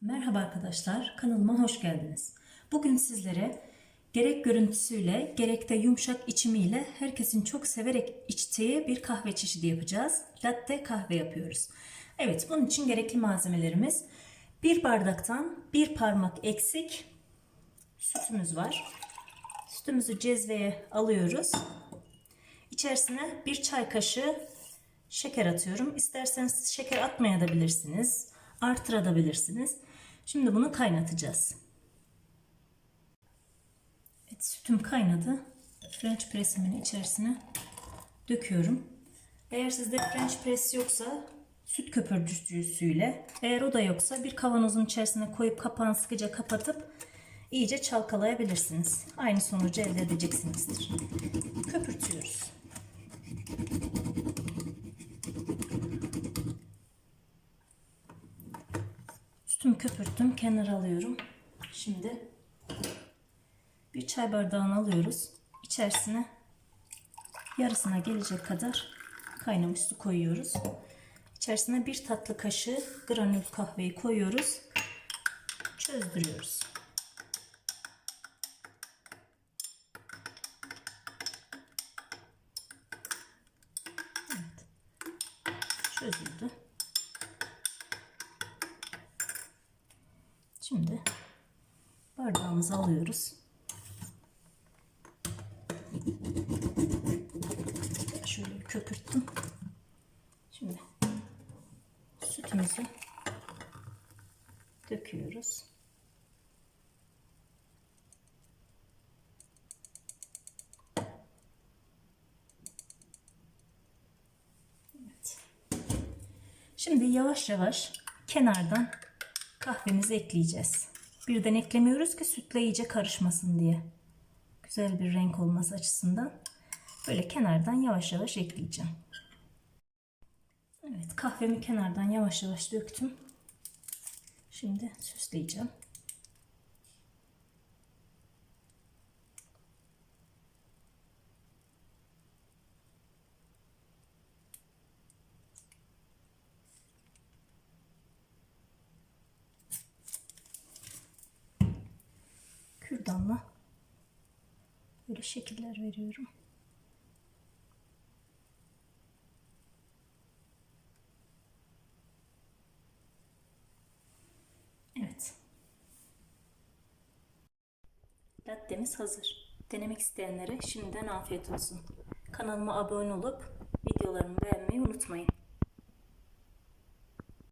Merhaba arkadaşlar, kanalıma hoş geldiniz. Bugün sizlere gerek görüntüsüyle gerek de yumuşak içimiyle herkesin çok severek içtiği bir kahve çeşidi yapacağız. Latte kahve yapıyoruz. Evet, bunun için gerekli malzemelerimiz bir bardaktan bir parmak eksik sütümüz var. Sütümüzü cezveye alıyoruz. İçerisine bir çay kaşığı şeker atıyorum. İsterseniz şeker atmayabilirsiniz. Artırabilirsiniz. Şimdi bunu kaynatacağız. Evet, sütüm kaynadı. French pressimin içerisine döküyorum. Eğer sizde French press yoksa süt köpürtücüsüyle, eğer o da yoksa bir kavanozun içerisine koyup kapağını sıkıca kapatıp iyice çalkalayabilirsiniz. Aynı sonucu elde edeceksinizdir. Köpürtüyoruz. Sütümü köpürttüm. Kenara alıyorum. Şimdi bir çay bardağını alıyoruz. İçerisine yarısına gelecek kadar kaynamış su koyuyoruz. İçerisine bir tatlı kaşığı granül kahveyi koyuyoruz. Çözdürüyoruz. Evet. Çözüldü. Şimdi bardağımızı alıyoruz. Şöyle köpürttüm. Şimdi sütümüzü döküyoruz. Evet. Şimdi yavaş yavaş kenardan kahvemizi ekleyeceğiz. Birden eklemiyoruz ki sütle iyice karışmasın diye. Güzel bir renk olması açısından. Böyle kenardan yavaş yavaş ekleyeceğim. Evet kahvemi kenardan yavaş yavaş döktüm. Şimdi süsleyeceğim. Kürdanla böyle şekiller veriyorum. Evet. Lattemiz hazır. Denemek isteyenlere şimdiden afiyet olsun. Kanalıma abone olup videolarımı beğenmeyi unutmayın.